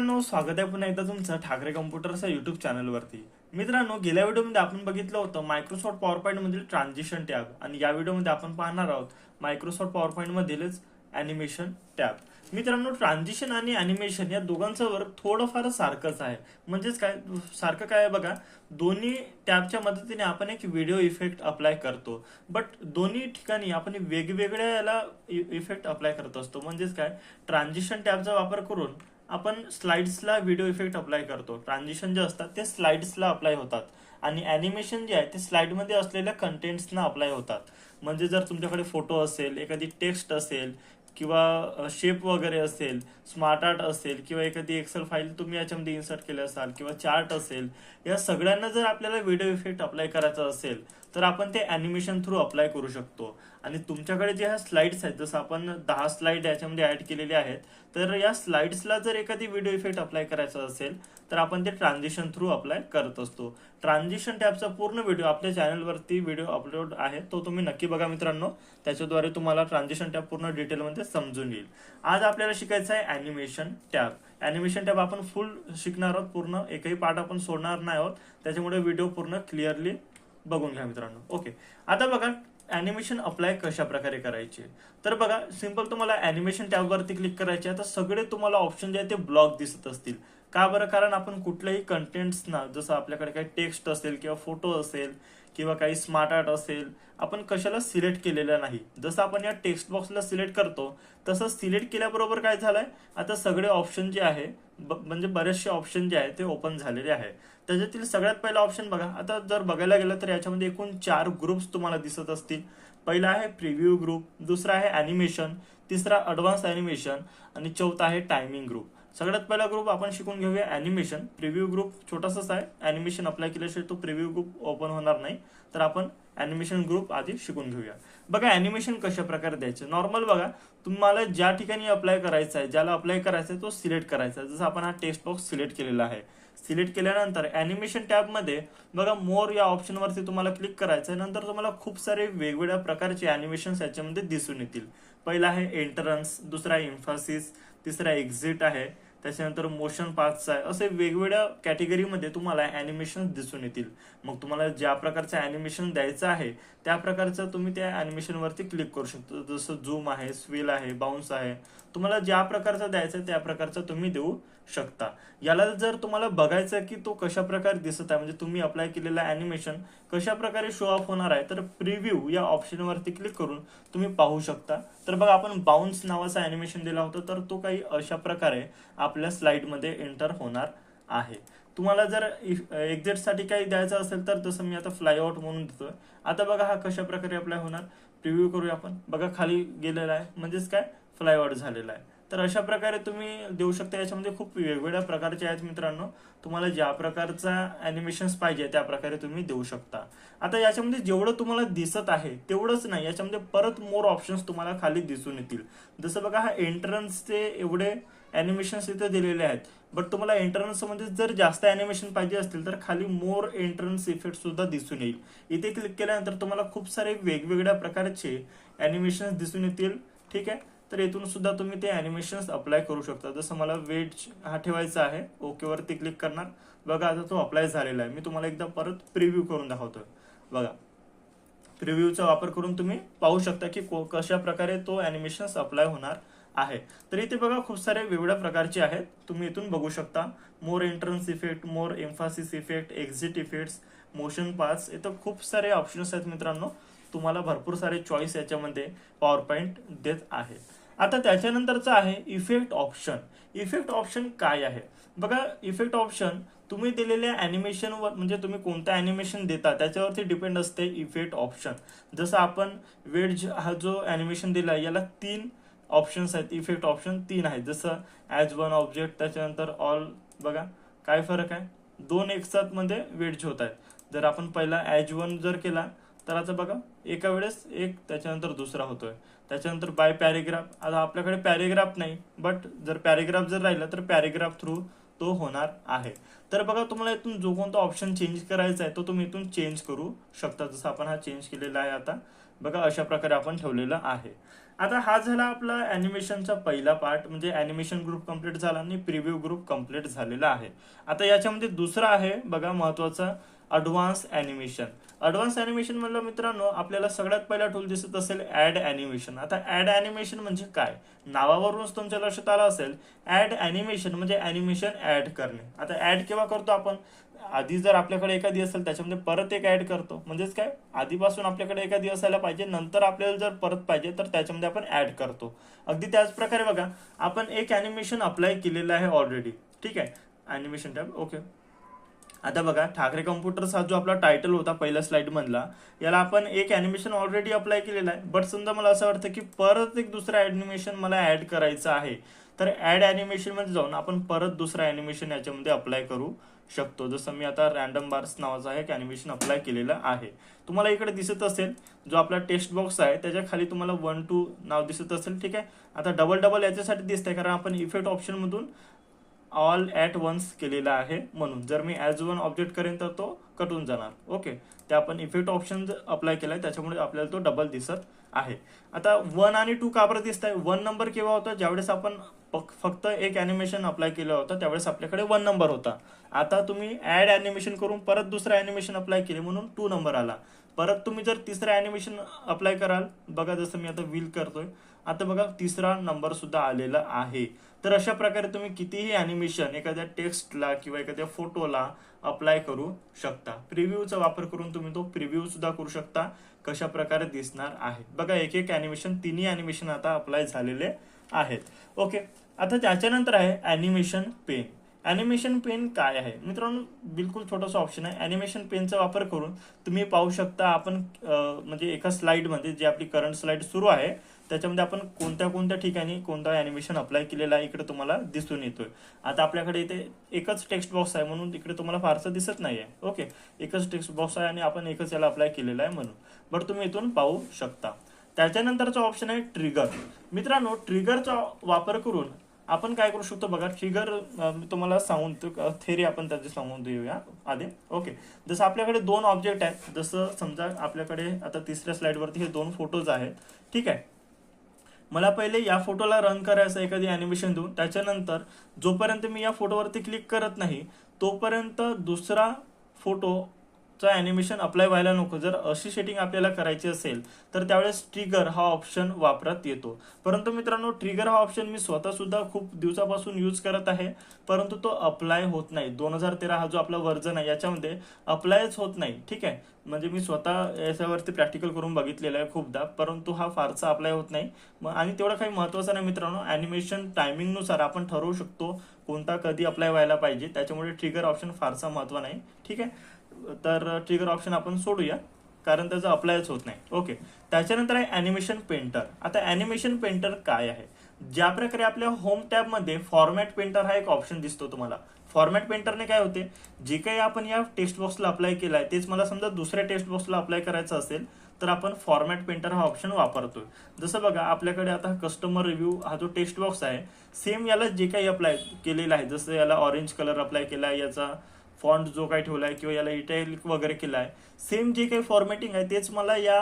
मित्रांनो स्वागत आहे पुन्हा एकदा तुमचं ठाकरे कम्प्युटरच्या युट्यूब चॅनलवरती मित्रांनो गेल्या व्हिडिओमध्ये आपण बघितलं होतं Microsoft PowerPoint transition tab आणि या व्हिडिओमध्ये आपण पाहणार आहोत Microsoft PowerPoint animation animation tab मित्रांनो ट्रान्झिशन आणि अॅनिमेशन या दोघांचं वर्क थोडंफार सारखंच आहे. म्हणजेच काय सारखं काय आहे बघा दोन्ही टॅबच्या मदतीने आपण एक व्हिडिओ इफेक्ट अप्लाय करतो. बट दोन्ही ठिकाणी आपण वेगवेगळ्या याला इफेक्ट अप्लाय करत असतो. म्हणजेच काय ट्रान्झिशन टॅबचा वापर करून आपण स्लाइड्सला व्हिडिओ इफेक्ट अप्लाय करतो. ट्रान्झिशन जे असतात ते स्लाइड्सला अप्लाय होतात. आणि ॲनिमेशन जे आहे ते स्लाइडमध्ये असलेल्या कंटेंट्सना अप्लाय होतात. म्हणजे जर तुमच्याकडे फोटो असेल एखादी टेक्स्ट असेल किंवा शेप वगैरे असेल स्मार्ट आर्ट असेल किंवा एखादी एक्सेल फाईल तुम्ही याच्यामध्ये इन्सर्ट केली असाल किंवा चार्ट असेल या सगळ्यांना जर आपल्याला व्हिडिओ इफेक्ट अप्लाय करायचा असेल तर आपण ते अॅनिमेशन थ्रू अप्लाय करू शकतो. आणि तुमच्याकडे जे ह्या स्लाइड्स आहेत जसं आपण दहा स्लाइड याच्यामध्ये ऍड केलेले आहेत तर या स्लाइड्सला जर एखादी व्हिडिओ इफेक्ट अप्लाय करायचा असेल तर आपण ते ट्रान्झिशन थ्रू अप्लाय करत असतो. ट्रान्झिशन टॅबचा पूर्ण व्हिडिओ आपल्या चॅनलवरती व्हिडिओ अपलोड आहे तो तुम्ही नक्की बघा मित्रांनो. त्याच्याद्वारे तुम्हाला ट्रान्झिशन टॅब पूर्ण डिटेलमध्ये समजून येईल. आज आपल्याला शिकायचं आहे अॅनिमेशन टॅब अॅनिमेशन टॅब आपण फुल शिकणार आहोत पूर्ण एकही पार्ट आपण सोडणार नाही आहोत. त्याच्यामुळे व्हिडिओ पूर्ण क्लिअरली बघून घ्या मित्रांनो. ओके. आता बघा ॲनिमेशन अप्लाय कशा प्रकारे करायचे? तर बघा सिंपल तुम्हाला ॲनिमेशन टॅबवरती क्लिक करायचे आहे तर सगळे तुम्हाला ऑप्शन जे आहे ते ब्लॉक दिसत असतील. का बरं? कारण आपण कुठल्याही कंटेंट्सना जसं आपल्याकडे काही टेक्स्ट असेल किंवा फोटो असेल किंवा काही स्मार्ट आर्ट असेल आपण कशाला सिलेक्ट केलेलं नाही. जसं आपण या टेक्स्ट बॉक्सला सिलेक्ट करतो तसं सिलेक्ट केल्याबरोबर काय झालंय? आता सगळे ऑप्शन जे आहे ब- म्हणजे बरेचसे ऑप्शन जे आहे ते ओपन झालेले आहे. त्याच्यातील सगळ्यात पहिला ऑप्शन बघा. आता जर बघायला गेलं तर याच्यामध्ये एकूण चार ग्रुप्स तुम्हाला दिसत असतील. पहिला आहे प्रिव्ह्यू ग्रुप दुसरा आहे अॅनिमेशन तिसरा ॲडव्हान्स अॅनिमेशन आणि चौथा आहे टायमिंग ग्रुप सगळ्यात पहिला ग्रुप आपण शिकून घेऊया अॅनिमेशन प्रिव्ह्यू ग्रुप छोटासाच आहे. अॅनिमेशन अप्लाय केल्याशिवाय तो प्रिव्ह्यू ग्रुप ओपन होणार नाही. तर आपण अॅनिमेशन ग्रुप आधी शिकून घेऊया. बघा अॅनिमेशन कशा प्रकारे द्यायचं? नॉर्मल बघा तुम्हाला ज्या ठिकाणी अप्लाय करायचं आहे ज्याला अप्लाय करायचं आहे तो सिलेक्ट करायचा आहे. जसं आपण हा टेक्स्ट बॉक्स सिलेक्ट केलेला आहे. सिलेक्ट केल्यानंतर अॅनिमेशन टॅबमध्ये बघा मोर या ऑप्शनवरती तुम्हाला क्लिक करायचं आहे. नंतर तुम्हाला खूप सारे वेगवेगळ्या प्रकारचे ॲनिमेशन्स याच्यामध्ये दिसून येतील. पहिला आहे एंट्रन्स दुसरा आहे इन्फासिस तिसरा एक्झिट आहे. त्याच्यानंतर मोशन पाथचा आहे. असे वेगवेगळ्या कॅटेगरीमध्ये तुम्हाला अॅनिमेशन दिसून येतील. मग तुम्हाला ज्या प्रकारचं अॅनिमेशन द्यायचं आहे त्या प्रकारचं तुम्ही त्या अॅनिमेशन वरती क्लिक करू शकतो. जसं झूम आहे स्विल आहे बाउन्स आहे. तुम्हाला ज्या प्रकारचं द्यायचं आहे त्या प्रकारचं तुम्ही देऊ शकता. याला जर तुम्हाला बघायचं आहे की तो कशा प्रकारे दिसत आहे म्हणजे तुम्ही अप्लाय केलेला अॅनिमेशन कशा प्रकारे शो ऑफ होणार आहे तर प्रिव्ह्यू या ऑप्शनवरती क्लिक करून तुम्ही पाहू शकता. तर बघा आपण बाउन्स नावाचा अॅनिमेशन दिला होता तर तो काही अशा प्रकारे आपल्या स्लाइडमध्ये एंटर होणार आहे. तुम्हाला जर एक्झिटसाठी काही द्यायचं असेल तर तसं मी आता फ्लायआउट म्हणून देतोय आता बघा हा कशा प्रकारे अप्लाय होणार? प्रिव्ह्यू करूया आपण. बघा खाली गेलेला आहे म्हणजेच काय? फ्लायआउट झालेला आहे. तर अशा प्रकारे तुम्ही देऊ शकता. याच्यामध्ये खूप वेगवेगळ्या प्रकारचे आहेत मित्रांनो. तुम्हाला ज्या प्रकारचा अॅनिमेशन्स पाहिजे त्या प्रकारे तुम्ही देऊ शकता. आता याच्यामध्ये जेवढं तुम्हाला दिसत आहे तेवढंच नाही. याच्यामध्ये परत मोर ऑप्शन्स तुम्हाला खाली दिसून येतील. जसं बघा हा एंट्रन्सचे एवढे अॅनिमेशन्स इथे दिलेले आहेत. बट तुम्हाला एंट्रन्समध्ये जर जास्त अॅनिमेशन पाहिजे असतील तर खाली मोर एंट्रन्स इफेक्ट सुद्धा दिसून येईल. इथे क्लिक केल्यानंतर तुम्हाला खूप सारे वेगवेगळ्या प्रकारचे अॅनिमेशन दिसून येतील. ठीक आहे? तर इथून सुद्धा तुम्ही ते ॲनिमेशन्स अप्लाय करू शकता. जसं मला वेट हा ठेवायचा आहे ओके वरती क्लिक करणार. बघा आता तो अप्लाय झालेला आहे. मी तुम्हाला एकदा परत प्रिव्ह्यू करून दाखवतोय. बघा. प्रिव्ह्यूचा वापर करून तुम्ही पाहू शकता की को- कशा प्रकारे तो ॲनिमेशन्स अप्लाय होणार आहे. तर इथे बघा खूप सारे वेगवेगळ्या प्रकारचे आहेत. तुम्ही इथून बघू शकता. More entrance effect more emphasis effect exit effects motion paths इथं खूप सारे ऑप्शन्स आहेत मित्रांनो. तुम्हाला भरपूर सारे चॉईस याच्यामध्ये पॉवर पॉईंट देत आहे. आता त्याच्यानंतरचं आहे इफेक्ट ऑप्शन इफेक्ट ऑप्शन काय आहे? बघा इफेक्ट ऑप्शन तुम्ही दिलेल्या अॅनिमेशनवर म्हणजे तुम्ही कोणतं अॅनिमेशन देता त्याच्यावरती डिपेंड असते इफेक्ट ऑप्शन जसं आपण वेट हा जो अॅनिमेशन दिला याला तीन ऑप्शन्स आहेत. इफेक्ट ऑप्शन तीन आहेत जसं ॲज वन ऑब्जेक्ट त्याच्यानंतर ऑल बघा काय फरक आहे? दोन एकसाथमध्ये वेट होत आहेत जर आपण पहिला ॲज वन जर केला तर आता बघा एका वेळेस एक त्याच्यानंतर दुसरा होतोय. त्याच्यानंतर बाय पॅरेग्राफ आता आपल्याकडे पॅरेग्राफ नाही बट जर पॅरेग्राफ जर राहिला तर पॅरेग्राफ थ्रू तो होणार आहे. तर बघा तुम्हाला इथून जो कोणता ऑप्शन चेंज करायचा आहे तो तुम्ही इथून चेंज करू शकता. जसं आपण हा चेंज केलेला आहे आता. बघा अशा प्रकारे आपण ठेवलेला आहे. आता हा झाला आपला अॅनिमेशनचा पहिला पार्ट म्हणजे अॅनिमेशन ग्रुप कंप्लीट झाला आणि प्रिव्ह्यू ग्रुप कंप्लीट झालेला आहे. आता याच्यामध्ये दुसरा आहे बघा महत्त्वाचा. अडव्हान्स ॲनिमेशन अडव्हान्स ॲनिमेशन म्हणलं मित्रांनो आपल्याला सगळ्यात पहिला टूल दिसत असेल ॲड ॲनिमेशन आता ॲड ॲनिमेशन म्हणजे काय? नावावरूनच तुमच्या लक्षात आलं असेल ॲड ॲनिमेशन म्हणजे ॲनिमेशन ॲड करणे. आता ॲड केव्हा करतो आपण? आधी जर आपल्याकडे एखादी असेल त्याच्यामध्ये परत एक ॲड करतो. म्हणजेच काय? आधीपासून आपल्याकडे एखादी असायला पाहिजे नंतर आपल्याला जर परत पाहिजे तर त्याच्यामध्ये आपण ॲड करतो. अगदी त्याच प्रकारे बघा आपण एक ॲनिमेशन अप्लाय केलेलं आहे ऑलरेडी ठीक आहे? ॲनिमेशन टॅब ओके आता बघा ठाकरे कम्प्युटर्स हा जो आपला टायटल होता पहिल्या स्लाईडमधला याला आपण एक अॅनिमेशन ऑलरेडी अप्लाय केलेला आहे. बट समजा मला असं वाटतं की परत एक दुसरं अॅनिमेशन मला ऍड करायचं आहे. तर ऍड ॲनिमेशनमध्ये जाऊन आपण परत दुसरं अॅनिमेशन याच्यामध्ये अप्लाय करू शकतो. जसं मी आता रॅन्डम बार्स नावाचा एक अॅनिमेशन अप्लाय केलेलं आहे. तुम्हाला इकडे दिसत असेल जो आपला टेस्ट बॉक्स आहे त्याच्याखाली तुम्हाला वन टू नाव दिसत असेल ठीक आहे? आता डबल डबल याच्यासाठी दिसतंय कारण आपण इफेक्ट ऑप्शनमधून ऑल ॲट वन्स केलेला आहे म्हणून. जर मी ॲज वन ऑब्जेक्ट करेन तर तो कटून जाणार. ओके ते आपण इफेक्ट ऑप्शन अप्लाय केलाय त्याच्यामुळे आपल्याला तो डबल दिसत आहे. आता वन आणि टू का बरं दिसत आहे वन नंबर केव्हा होता? ज्यावेळेस आपण फक्त एक ॲनिमेशन अप्लाय केलं होतं त्यावेळेस आपल्याकडे वन नंबर होता. आता तुम्ही ॲड ॲनिमेशन करून परत दुसरं ॲनिमेशन अप्लाय केले म्हणून टू नंबर आला. परत तुम्ही जर तिसरं अॅनिमेशन अप्लाय कराल बघा जसं मी आता विल करतोय. आता बघा तिसरा नंबर सुद्धा आलेला आहे. तर अशा प्रकारे तुम्ही कितीही अॅनिमेशन एखाद्या टेक्स्टला किंवा एखाद्या फोटोला अप्लाय करू शकता. प्रिव्ह्यूचा वापर करून तुम्ही तो प्रिव्ह्यू सुद्धा करू शकता. कशा प्रकारे दिसणार आहे. बघा एक एक अॅनिमेशन तिन्ही अॅनिमेशन आता अप्लाय झालेले आहेत. ओके आता त्याच्यानंतर आहे अॅनिमेशन पेन ॲनिमेशन पेन काय आहे? मित्रांनो बिलकुल छोटासा ऑप्शन आहे. ॲनिमेशन पेनचा वापर करून तुम्ही पाहू शकता आपण म्हणजे एका स्लाईडमध्ये जी आपली करंट स्लाईड सुरू आहे त्याच्यामध्ये आपण कोणत्या कोणत्या ठिकाणी कोणता ॲनिमेशन अप्लाय केलेला आहे इकडे तुम्हाला दिसून येतोय. आता आपल्याकडे इथे एकच टेक्स्ट बॉक्स आहे म्हणून इकडे तुम्हाला फारसं दिसत नाही आहे ओके एकच टेक्स्ट बॉक्स आहे आणि आपण एकच याला अप्लाय केलेला आहे म्हणून. बट तुम्ही इथून पाहू शकता. त्याच्यानंतरचा ऑप्शन आहे ट्रिगर मित्रांनो ट्रिगरचा वापर करून आपण काय करू शकतो बघा फिगर मी तुम्हाला सांगून थेरी आपण त्याची सांगून देऊया आधी. ओके जसं आपल्याकडे दोन ऑब्जेक्ट आहेत जसं समजा आपल्याकडे आता तिसऱ्या स्लाइडवरती हे दोन फोटोज आहेत ठीक आहे? मला पहिले या फोटोला रन करायचं एखादी अॅनिमेशन देऊन. त्याच्यानंतर जोपर्यंत मी या फोटोवरती क्लिक करत नाही तोपर्यंत दुसरा फोटो चा ॲनिमेशन अप्लाय व्हायला नको. जर अशी सेटिंग आपल्याला करायची असेल तर त्यावेळेस ट्रिगर हा ऑप्शन वापरात येतो. परंतु मित्रांनो ट्रिगर हा ऑप्शन मी स्वतःसुद्धा खूप दिवसापासून यूज करत आहे परंतु तो अप्लाय होत नाही. दोन हजार तेरा हा जो आपला वर्जन आहे याच्यामध्ये अप्लायच होत नाही. ठीक आहे? म्हणजे मी स्वतः याच्यावरती प्रॅक्टिकल करून बघितलेलं आहे खूपदा परंतु हा फारसा अप्लाय होत नाही. मग आणि तेवढं काही महत्त्वाचं नाही मित्रांनो. ॲनिमेशन टायमिंगनुसार आपण ठरवू शकतो कोणता कधी अप्लाय व्हायला पाहिजे. त्याच्यामुळे ट्रिगर ऑप्शन फारसा महत्त्व नाही. ठीक आहे? तर ट्रिगर ऑप्शन आपण सोडूया कारण त्याचं अप्लायच होत नाही. ओके त्याच्यानंतर आहे अॅनिमेशन पेंटर आता अॅनिमेशन पेंटर काय आहे? ज्या प्रकारे आपल्या होम टॅबमध्ये फॉर्मॅट पेंटर हा एक ऑप्शन दिसतो तुम्हाला. फॉर्मॅट पेंटरने काय होते? जे काही आपण या टेक्स्ट बॉक्सला अप्लाय केलं आहे तेच मला समजा दुसऱ्या टेक्स्ट बॉक्सला अप्लाय करायचं असेल तर आपण फॉर्मॅट पेंटर हा ऑप्शन वापरतोय. जसं बघा आपल्याकडे आता कस्टमर रिव्ह्यू हा जो टेक्स्ट बॉक्स आहे सेम याला जे काही अप्लाय केलेलं आहे जसं याला ऑरेंज कलर अप्लाय केला आहे याचा फॉन्ट जो काही ठेवला आहे किंवा याला इटॅलिक वगैरे केला आहे सेम जे काही फॉर्मॅटिंग आहे तेच मला या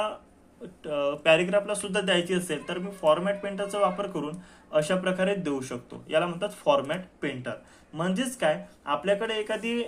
पॅरेग्राफला सुद्धा द्यायची असेल तर मी फॉर्मॅट पेंटरचा वापर करून अशा प्रकारे देऊ शकतो. याला म्हणतात फॉर्मॅट पेंटर म्हणजेच काय? आपल्याकडे एखादी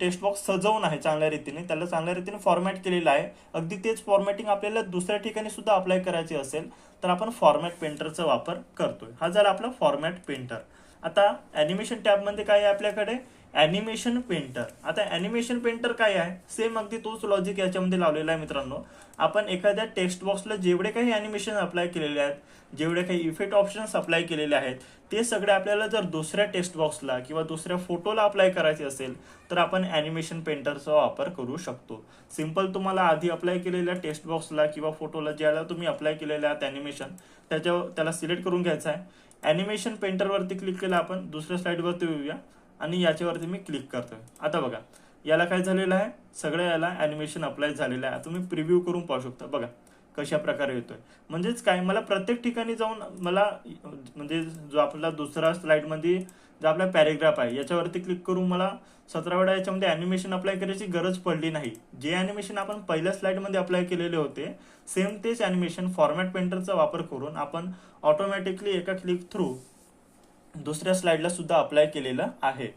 टेक्स्ट बॉक्स सजवून आहे चांगल्या रीतीने त्याला चांगल्या रीतीने फॉर्मॅट केलेलं आहे. अगदी तेच फॉर्मॅटिंग आपल्याला दुसऱ्या ठिकाणी सुद्धा अप्लाय करायची असेल तर आपण फॉर्मॅट पेंटरचा वापर करतोय. हा झाला आपला फॉर्मॅट पेंटर आता अॅनिमेशन टॅबमध्ये काय आहे आपल्याकडे? अॅनिमेशन पेंटर आता अॅनिमेशन पेंटर काय आहे? सेम अगदी तोच लॉजिक याच्यामध्ये लावलेला आहे मित्रांनो. आपण एखाद्या टेक्स्ट बॉक्सला जेवढे काही अॅनिमेशन अप्लाय केलेले आहेत जेवढे काही इफेक्ट ऑप्शन्स अप्लाय केलेले आहेत ते सगळे आपल्याला जर दुसऱ्या टेक्स्ट बॉक्सला किंवा दुसऱ्या फोटोला अप्लाय करायचे असेल तर आपण अॅनिमेशन पेंटरचा वापर करू शकतो. सिंपल तुम्हाला आधी अप्लाय केलेल्या टेक्स्ट बॉक्सला किंवा फोटोला ज्याला तुम्ही अप्लाय केलेल्या आहेत अॅनिमेशन त्याच्या त्याला सिलेक्ट करून घ्यायचं आहे. ॲनिमेशन पेंटरवरती क्लिक केलं आपण दुसऱ्या स्लाइडवरती येऊया. आणि याच्यावरती मी क्लिक करतोय. आता बघा याला काय झालेलं आहे? सगळ्या याला ॲनिमेशन अप्लाय झालेलं आहे. तुम्ही प्रिव्ह्यू करून पाहू शकता. बघा. कशा प्रकारे येतोय? म्हणजेच काय मला प्रत्येक ठिकाणी जाऊन मला म्हणजे जो आपला दुसरा स्लाईडमध्ये जो आपला पॅरेग्राफ आहे याच्यावरती क्लिक करून मला सतरा वेळा याच्यामध्ये ॲनिमेशन अप्लाय करायची गरज पडली नाही. जे ॲनिमेशन आपण पहिल्या स्लाईडमध्ये अप्लाय केलेले होते सेम तेच ॲनिमेशन फॉर्मॅट पेंटरचा वापर करून आपण ऑटोमॅटिकली एका क्लिक थ्रू दुसऱ्या स्लाईडला सुद्धा अप्लाय केलेलं आहे.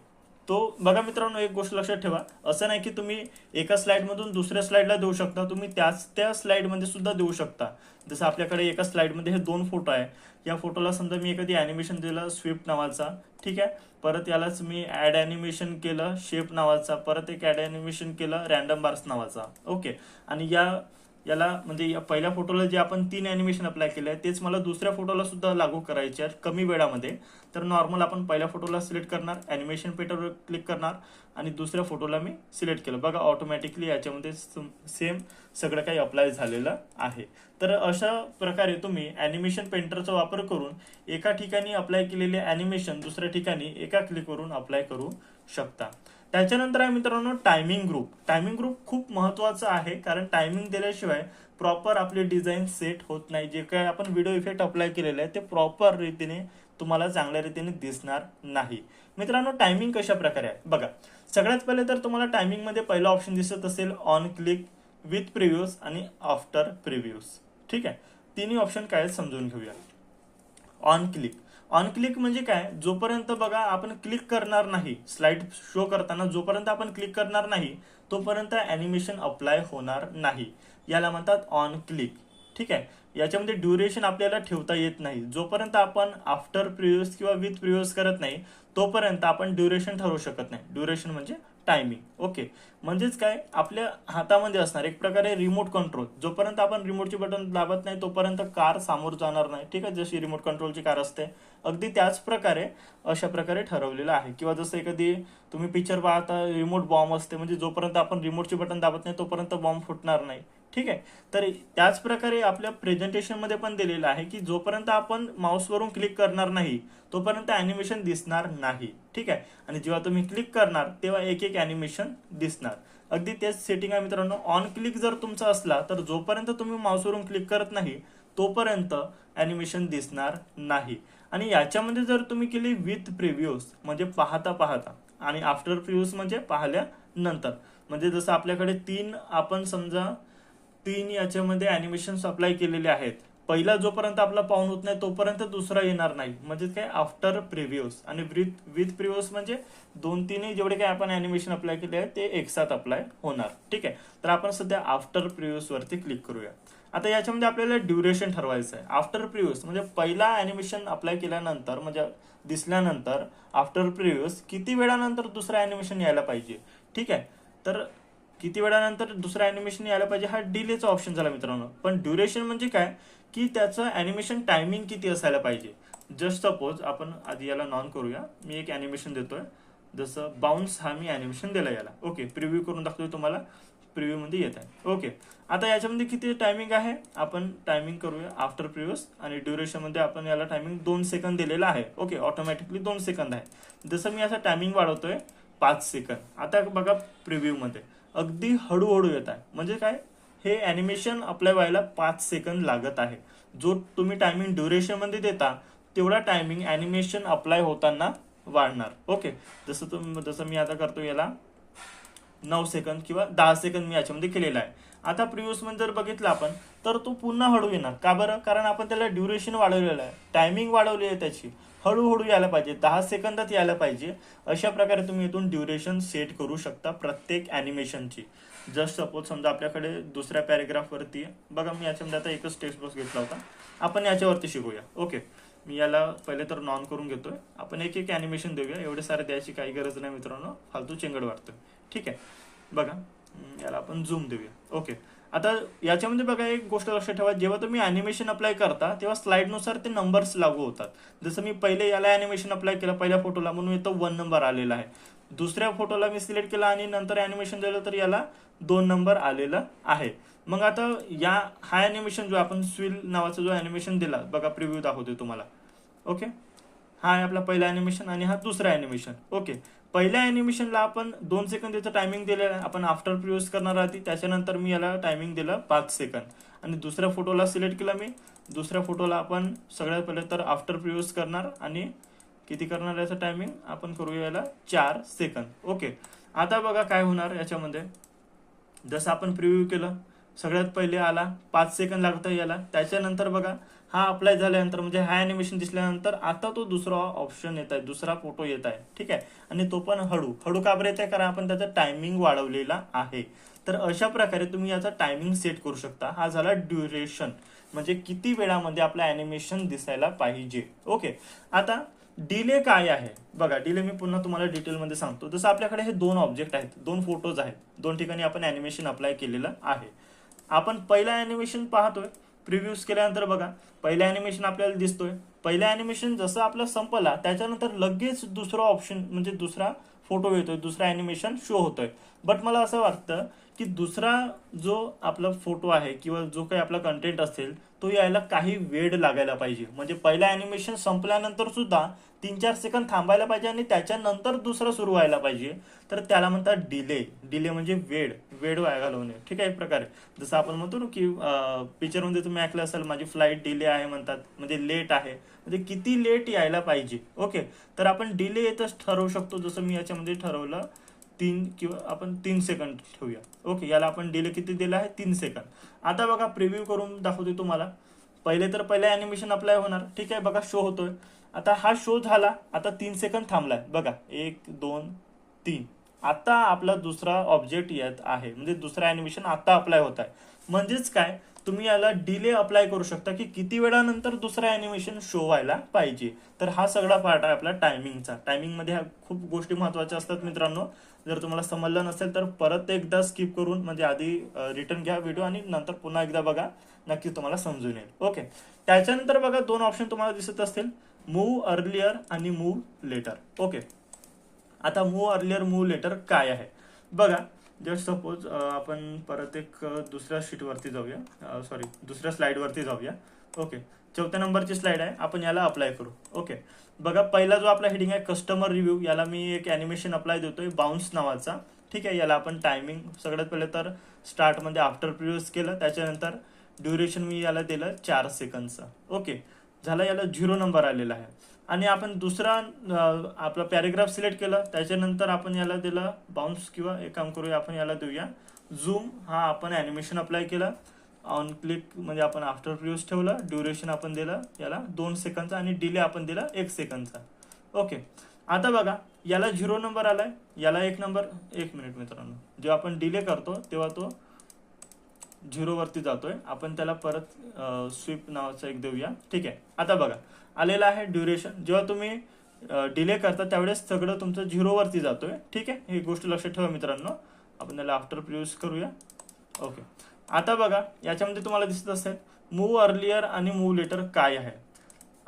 तो बघा मित्रांनो एक गोष्ट लक्षात ठेवा. असं नाही की तुम्ही एका स्लाईडमधून दुसऱ्या स्लाइडला देऊ शकता तुम्ही त्याच त्या स्लाईडमध्ये सुद्धा देऊ शकता. जसं आपल्याकडे एका स्लाईडमध्ये हे दोन फोटो आहे. या फोटोला समजा मी एखादी ॲनिमेशन दिलं स्विफ्ट नावाचा ठीक आहे? परत यालाच मी ॲड ॲनिमेशन केलं शेप नावाचा परत एक ॲड ॲनिमेशन केलं रॅन्डम बार्स नावाचा. ओके आणि या याला म्हणजे या पहिल्या फोटोला जे आपण तीन ॲनिमेशन अप्लाय केले आहे तेच मला दुसऱ्या फोटोला सुद्धा लागू करायचे आहेत कमी वेळामध्ये. तर नॉर्मल आपण पहिल्या फोटोला सिलेक्ट करणार ॲनिमेशन पेटरवर क्लिक करणार आणि दुसऱ्या फोटोला मी सिलेक्ट केलं. बघा ऑटोमॅटिकली याच्यामध्ये सेम सगळं काही अप्लाय झालेलं आहे. तर अशा प्रकारे तुम्ही ॲनिमेशन पेंटरचा वापर करून एका ठिकाणी अप्लाय केलेले ॲनिमेशन दुसऱ्या ठिकाणी एका क्लिकवरून अप्लाय करू शकता. त्याच्यानंतर आहे मित्रांनो टायमिंग ग्रुप टायमिंग ग्रुप खूप महत्वाचं आहे कारण टायमिंग दिल्याशिवाय प्रॉपर आपले डिझाईन सेट होत नाही. जे काय आपण व्हिडिओ इफेक्ट अप्लाय केलेले आहे ते प्रॉपर रीतीने तुम्हाला चांगल्या रीतीने दिसणार नाही. मित्रांनो टायमिंग कशा प्रकारे आहे? बघा सगळ्यात पहिले तर तुम्हाला टायमिंगमध्ये पहिला ऑप्शन दिसत असेल ऑन क्लिक विथ प्रिव्ह्यूज आणि आफ्टर प्रिव्ह्यूज ठीक आहे? तिन्ही ऑप्शन काय समजून घेऊया. ऑन क्लिक ऑन क्लिक म्हणजे काय? जोपर्यंत बघा आपण क्लिक करणार नाही स्लाइड शो करताना जोपर्यंत आपण क्लिक करणार नाही तोपर्यंत ॲनिमेशन अप्लाय होणार नाही. याला म्हणतात ऑन क्लिक ठीक आहे? याच्यामध्ये ड्युरेशन आपल्याला ठेवता येत नाही. जोपर्यंत आपण आफ्टर प्रिव्हियस किंवा विथ प्रिव्हियस करत नाही तोपर्यंत आपण ड्युरेशन ठरवू शकत नाही. ड्युरेशन म्हणजे टायमिंग ओके म्हणजेच काय? आपल्या हातामध्ये असणार एक प्रकारे रिमोट कंट्रोल जोपर्यंत आपण रिमोटची बटन दाबत नाही तोपर्यंत कार सामोर जाणार नाही. ठीक आहे? जशी रिमोट कंट्रोलची कार असते. अगदी त्याच प्रकारे अशा प्रकारे ठरवलेलं आहे. किंवा जसं एखादी तुम्ही पिक्चर पाहता रिमोट बॉम्ब असते. म्हणजे जोपर्यंत आपण रिमोटची बटन दाबत नाही तोपर्यंत बॉम्ब फुटणार नाही. ठीक आहे. तर त्याच प्रकारे आपल्या प्रेझेंटेशनमध्ये पण दिलेलं आहे की जोपर्यंत आपण माऊसवरून क्लिक करणार नाही तोपर्यंत ॲनिमेशन दिसणार नाही. ठीक आहे? आणि जेव्हा तुम्ही क्लिक करणार तेव्हा एक एक ॲनिमेशन दिसणार. अगदी तेच सेटिंग आहे मित्रांनो. ऑन क्लिक जर तुमचा असला तर जोपर्यंत तुम्ही माऊसवरून क्लिक करत नाही तोपर्यंत ॲनिमेशन दिसणार नाही. आणि याच्यामध्ये जर तुम्ही केली विथ प्रिव्ह्यूज म्हणजे पाहता पाहता आणि आफ्टर प्रिव्ह्यूज म्हणजे पाहिल्यानंतर. म्हणजे जसं आपल्याकडे तीन आपण समजा तीन याच्यामध्ये ॲनिमेशन्स अप्लाय केलेले आहेत. पहिला जोपर्यंत आपला पाऊन होत नाही तोपर्यंत दुसरा येणार नाही. म्हणजे काय? आफ्टर प्रिव्ह्यूज आणि विथ विथ प्रिव्ह्यूज म्हणजे दोन तीनही जेवढे काय आपण ॲनिमेशन अप्लाय केले आहे ते एकसाथ अप्लाय होणार. ठीक आहे? तर आपण सध्या आफ्टर प्रिव्ह्यूज वरती क्लिक करूया. आता याच्यामध्ये आपल्याला ड्युरेशन ठरवायचं आहे. आफ्टर प्रिव्ह्यूज म्हणजे पहिला ॲनिमेशन अप्लाय केल्यानंतर म्हणजे दिसल्यानंतर आफ्टर प्रिव्ह्यूज किती वेळानंतर दुसरं ॲनिमेशन यायला पाहिजे? ठीक आहे? तर किती वेळानंतर दुसरा ॲनिमेशन यायला पाहिजे हा डिलेचा ऑप्शन झाला मित्रांनो. पण ड्युरेशन म्हणजे काय? की त्याचं ॲनिमेशन टायमिंग किती असायला पाहिजे? जस्ट सपोज आपण आधी याला नॉन करूया. मी एक ॲनिमेशन देतोय. जसं बाउन्स हा मी ॲनिमेशन दिला याला. ओके प्रिव्ह्यू करून दाखवतोय तुम्हाला. प्रिव्ह्यूमध्ये येत आहे. ओके आता याच्यामध्ये किती टायमिंग आहे? आपण टायमिंग करूया आफ्टर प्रिव्ह्यूज आणि ड्युरेशनमध्ये आपण याला टायमिंग दोन सेकंद दिलेला आहे. ओके ऑटोमॅटिकली दोन सेकंद आहे. जसं मी असं टायमिंग वाढवतोय पाच सेकंद आता बघा प्रिव्ह्यूमध्ये अगदी हळूहळू येत आहे. म्हणजे काय? हे ॲनिमेशन आपल्या व्हायला पाच सेकंद लागत आहे. जो तुम्ही टायमिंग ड्युरेशनमध्ये देता तेवढा टायमिंग ॲनिमेशन अप्लाय होताना वाढणार. ओके जसं तुम जसं मी आता करतो याला नऊ सेकंद किंवा दहा सेकंद मी याच्यामध्ये केलेला आहे. आता प्रिव्हियसमध्ये जर बघितलं आपण तर तो पुन्हा हळू येणार. का बरं? कारण आपण त्याला ड्युरेशन वाढवलेलं आहे. टायमिंग वाढवली आहे त्याची. हळूहळू यायला पाहिजे. दहा सेकंदात यायला पाहिजे. अशा प्रकारे तुम्ही इथून ड्युरेशन सेट करू शकता प्रत्येक ॲनिमेशनची जस्ट सपोज समजा आपल्याकडे दुसऱ्या पॅरेग्राफवरती बघा मी याच्यामध्ये आता एकच टेक्स्ट बॉक्स घेतला होता. आपण याच्यावरती शिकूया. ओके मी याला पहिले तर नॉन करून घेतोय. आपण एक एक ॲनिमेशन देऊया. एवढे सारे द्यायची काही गरज नाही मित्रांनो. फालतू चेंगड वाटतोय. ठीक आहे. बघा. याला आपण झूम देऊया. ओके आता याच्यामध्ये बघा एक गोष्ट लक्षात ठेवा जेव्हा तुम्ही अॅनिमेशन अप्लाय करता तेव्हा स्लाईडनुसार ते नंबर्स लागू होतात. जसं मी पहिले याला अॅनिमेशन अप्लाय केलं पहिल्या फोटोला म्हणून इथं वन नंबर आलेला आहे. दुसऱ्या फोटोला मी सिलेक्ट केला आणि नंतर अॅनिमेशन दिलं तर याला दोन नंबर आलेला आहे. मग आता या हा अॅनिमेशन जो आपण स्विल नावाचा जो अॅनिमेशन दिला बघा प्रिव्ह्यू दाखवतोय तुम्हाला. ओके हा आहे आपला पहिला अॅनिमेशन आणि हा दुसरा अॅनिमेशन ओके पहिल्या अॅनिमेशनला आपण दोन सेकंद याचं टायमिंग दिलेलं आहे. आपण आफ्टर प्रिव्ह्यूज करणार आधी त्याच्यानंतर मी याला टायमिंग दिलं पाच सेकंद आणि दुसऱ्या फोटोला सिलेक्ट केला मी. दुसऱ्या फोटोला आपण सगळ्यात पहिले तर आफ्टर प्रिव्ह्यूज करणार आणि किती करणार याचं टायमिंग आपण करूया याला चार सेकंद ओके आता बघा काय होणार याच्यामध्ये. जसं आपण प्रिव्ह्यू केलं सगळ्यात पहिले आला पाच सेकंद लागतं याला. त्याच्यानंतर बघा हा अप्लाय झाल्यानंतर म्हणजे हा अॅनिमेशन दिसल्यानंतर आता तो दुसरा ऑप्शन येत आहे दुसरा फोटो येत आहे. ठीक आहे? आणि तो पण हळू. हळू का बरं येत आहे कारण आपण त्याचा टायमिंग वाढवलेला आहे. तर अशा प्रकारे तुम्ही याचा टायमिंग सेट करू शकता. हा झाला ड्युरेशन म्हणजे किती वेळामध्ये आपलं अॅनिमेशन दिसायला पाहिजे. ओके? आता डिले काय आहे? बघा डिले मी पुन्हा तुम्हाला डिटेलमध्ये सांगतो. जसं आपल्याकडे हे दोन ऑब्जेक्ट आहेत दोन फोटोज आहेत. दोन ठिकाणी आपण अॅनिमेशन अप्लाय केलेलं आहे. आपण पहिला अॅनिमेशन पाहतोय प्रिव्ह्यूज केल्यानंतर बघा पहिलं अॅनिमेशन आपल्याला दिसतोय. पहिलं अॅनिमेशन जसं आपलं संपला त्याच्यानंतर लगेच दुसरा ऑप्शन म्हणजे दुसरा फोटो येतोय दुसरा अॅनिमेशन शो होतोय. बट मला असं वाटतं की दुसरा जो आपला फोटो आहे किंवा जो काही आपला कंटेंट असेल तो यायला काही वेळ लागायला पाहिजे. म्हणजे पहिला अॅनिमेशन संपल्यानंतर सुद्धा तीन चार सेकंद थांबायला पाहिजे आणि त्याच्यानंतर दुसरं सुरू व्हायला पाहिजे. तर त्याला म्हणतात डिले डिले म्हणजे वेळ. वेळ वाया घालवणे ठीक आहे? एक प्रकारे. जसं आपण म्हणतो ना की पिक्चरमध्ये तुम्ही ऐकलं असेल माझी फ्लाईट डिले आहे म्हणतात. म्हणजे लेट आहे. म्हणजे किती लेट यायला पाहिजे? ओके तर आपण डिले येतच ठरवू शकतो. जसं मी याच्यामध्ये ठरवलं तीन किंवा आपण तीन सेकंद ठेवूया. ओके याला आपण डिले किती दिला आहे? तीन सेकंद आता बघा प्रिव्ह्यू करून दाखवते तुम्हाला. पहिले तर पहिले अॅनिमेशन अप्लाय होणार. ठीक आहे बघा शो होतोय. आता हा शो झाला आता तीन सेकंद थांबलाय. बघा एक दोन तीन. आता आपला दुसरा ऑब्जेक्ट येत आहे. म्हणजे दुसरा अॅनिमेशन आता अप्लाय होत आहे. म्हणजेच काय? तुम्ही याला डिले अप्लाय करू शकता की किती वेळानंतर दुसरा अॅनिमेशन शो व्हायला पाहिजे. तर हा सगळा पार्ट आहे आपला टायमिंगचा टायमिंगमध्ये ह्या खूप गोष्टी महत्त्वाच्या असतात मित्रांनो. जर तुम्हाला समजलं नसेल तर परत एकदा स्किप करून म्हणजे आधी रिटर्न घ्या व्हिडिओ आणि नंतर पुन्हा एकदा बघा. नक्की तुम्हाला समजून येईल. ओके त्याच्यानंतर बघा दोन ऑप्शन तुम्हाला दिसत असतील. मूव्ह अर्लियर आणि मूव्ह लेटर ओके आता मूव्ह अर्लियर मूव्ह लेटर काय आहे? बघा जस्ट सपोज आपण परत एक दुसऱ्या शीटवरती जाऊया. सॉरी दुसऱ्या स्लाईडवरती जाऊया. ओके चौथ्या नंबरची स्लाईड आहे. आपण याला अप्लाय करू. ओके बघा पहिला जो आपला हेडिंग आहे कस्टमर रिव्ह्यू याला मी एक अॅनिमेशन अप्लाय देतोय बाउन्स नावाचा. ठीक आहे याला आपण टायमिंग सगळ्यात पहिले तर स्टार्टमध्ये आफ्टर प्रिव्ह्यूज केलं. त्याच्यानंतर ड्युरेशन मी याला दिलं चार सेकंदचं ओके झाला याला झिरो नंबर आलेला आहे. आणि आपण दुसरा आपला पॅरेग्राफ सिलेक्ट केलं. त्याच्यानंतर आपण याला दिलं बाउन्स किंवा एक काम करूया आपण याला देऊया. झूम हा आपण ॲनिमेशन अप्लाय केलं. ऑन क्लिक म्हणजे आपण आफ्टर प्रिव्ह्यूज ठेवलं. ड्युरेशन आपण दिलं. याला दोन सेकंदचा आणि डिले आपण दिला एक सेकंदचा ओके आता बघा याला झिरो नंबर आलाय. याला एक नंबर एक मिनिट मित्रांनो. जेव्हा आपण डिले करतो तेव्हा तो झिरोवरती जातोय. आपण त्याला परत स्वीप नावाचं एक देऊया. ठीक आहे. आता बघा. आलेला आहे ड्युरेशन. जेव्हा तुम्ही डिले करता त्यावेळेस सगळं तुमचं झिरोवरती जातोय. ठीक आहे? ही गोष्ट लक्षात ठेवा मित्रांनो. आपण त्याला आफ्टर प्रिव्ह्यूज करूया. ओके आता बघा याच्यामध्ये तुम्हाला दिसत असेल मूव्ह अर्लियर आणि मूव्ह लेटर काय आहे?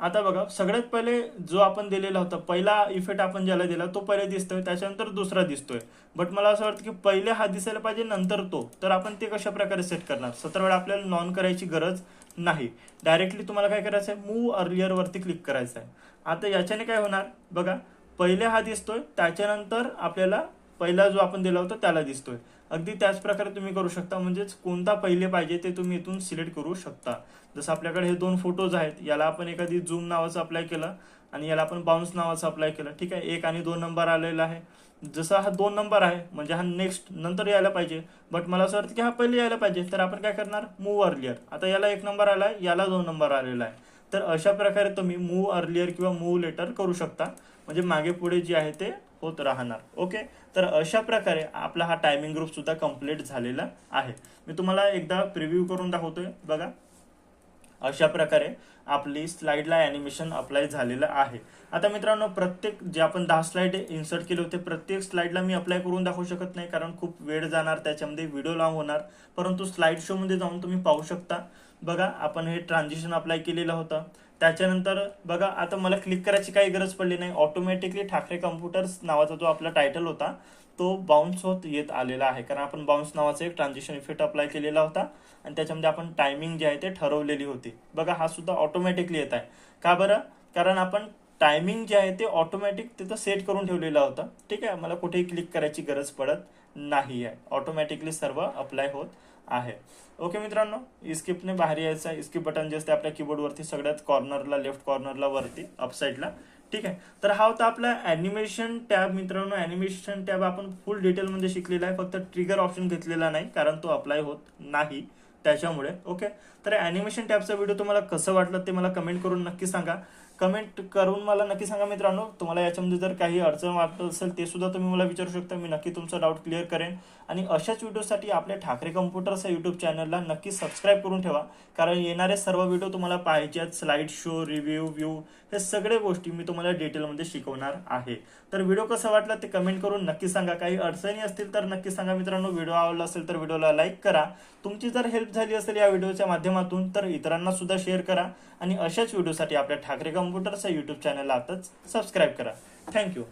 आता बघा सगळ्यात पहिले जो आपण दिलेला होता पहिला इफेक्ट आपण ज्याला दिला तो पहिले दिसतोय त्याच्यानंतर दुसरा दिसतोय. बट मला असं वाटतं की पहिले हा दिसायला पाहिजे नंतर तो. तर आपण ते कशा प्रकारे सेट करणार? सतरा वेळा आपल्याला नॉन करायची गरज नाही. डायरेक्टली तुम्हाला काय करायचं आहे? मूव अर्लियर वरती क्लिक करायचं आहे. आता याच्याने काय होणार? बघा पहिले हा दिसतोय त्याच्यानंतर आपल्याला पहिला जो आपण दिला होता त्याला दिसतोय. अगदी त्याच प्रकारे तुम्ही करू शकता. म्हणजेच कोणता पहिले पाहिजे ते तुम्ही इथून सिलेक्ट करू शकता. जसं आपल्याकडे हे दोन फोटोज आहेत याला आपण एखादी झूम नावाचं अप्लाय केलं आणि याला आपण बाउन्स नावाचं अप्लाय केलं. ठीक आहे? एक आणि दोन नंबर आलेला आहे. जसा हा दोन नंबर आहे म्हणजे हा नेक्स्ट नंतर यायला पाहिजे. बट मला असं वाटतं की हा पहिले यायला पाहिजे. तर आपण काय करणार? मूव्ह अर्लियर आता याला एक नंबर आला आहे याला दोन नंबर आलेला आहे. तर अशा प्रकारे तुम्ही मूव्ह अर्लियर किंवा मूव्ह लेटर करू शकता. म्हणजे मागे पुढे जे आहे ते होत राहणार. ओके तर अशा प्रकारे आपला हा टायमिंग ग्रुप सुद्धा कंप्लीट झालेला आहे. मी तुम्हाला एकदा प्रिव्ह्यू करून दाखवतोय. बघा. अशा प्रकारे आपली स्लाइडला ॲनिमेशन अप्लाय झालेलं आहे. आता मित्रांनो प्रत्येक जे आपण दहा स्लाइड इन्सर्ट केले होते प्रत्येक स्लाइडला मी अप्लाय करून दाखवू शकत नाही कारण खूप वेळ जाणार त्याच्यामध्ये व्हिडिओ लाँग होणार. परंतु स्लाइड शोमध्ये जाऊन तुम्ही पाहू शकता. बघा आपण हे ट्रान्झिशन अप्लाय केलेलं होतं. त्याच्यानंतर बघा आता मला क्लिक करायची काही गरज पडली नाही. ऑटोमॅटिकली ठाकरे कम्प्युटर्स नावाचा जो आपला टायटल होता तो बाउन्स होत येत आलेला आहे. कारण आपण बाउन्स नावाचा एक ट्रान्झिशन इफेक्ट अप्लाय केलेला होता आणि त्याच्यामध्ये आपण टायमिंग जे आहे ते ठरवलेली होती. बघा हा सुद्धा ऑटोमॅटिकली येत आहे. का बरं? कारण आपण टायमिंग जे आहे ते ऑटोमॅटिक तिथं सेट करून ठेवलेलं होतं. ठीक आहे? मला कुठेही क्लिक करायची गरज पडत नाही आहे ऑटोमॅटिकली सर्व अप्लाय होत आहे. ओके मित्रांनो इस्किपने बाहेर यायचं आहे. इस्किप बटन जे असते आपल्या कीबोर्डवरती सगळ्यात कॉर्नरला लेफ्ट कॉर्नरला वरती अपसाईडला ठीक आहे. तर हा होता आपला ॲनिमेशन टॅब मित्रांनो ॲनिमेशन टॅब आपण फुल डिटेलमध्ये शिकलेला आहे. फक्त ट्रिगर ऑप्शन घेतलेला नाही कारण तो अप्लाय होत नाही. त्याच्यामुळे. ओके तर ॲनिमेशन टॅबचा व्हिडिओ तुम्हाला कसं वाटलं ते मला कमेंट करून नक्की सांगा. कमेंट करून मला नक्की सांगा मित्रांनो. तुम्हाला याच्यामध्ये जर काही अडचण वाटत असेल ते सुद्धा तुम्ही मला विचारू शकता. मी नक्की तुमचा डाऊट क्लिअर करेन. आणि अशाच व्हिडिओसाठी आपल्या ठाकरे कम्प्युटर्स या यूट्यूब चॅनलला नक्की सबस्क्राईब करून ठेवा. कारण येणारे सर्व व्हिडिओ तुम्हाला पाहिजे आहेत. स्लाईड शो रिव्ह्यू व्ह्यू हे सगळे गोष्टी मी तुम्हाला डिटेलमध्ये शिकवणार आहे. तर व्हिडिओ कसा वाटला ते कमेंट करून नक्की सांगा. काही अडचणी असतील तर नक्की सांगा मित्रांनो. व्हिडिओ आवडला असेल तर व्हिडिओला लाईक करा. तुमची जर हेल्प झाली असेल या व्हिडिओच्या माध्यमातून तर इतरांना सुद्धा शेअर करा आणि अशाच व्हिडिओसाठी आपल्या ठाकरे कम्प्युटर्स यूट्यूब चॅनलला आताच सबस्क्राईब करा. थँक्यू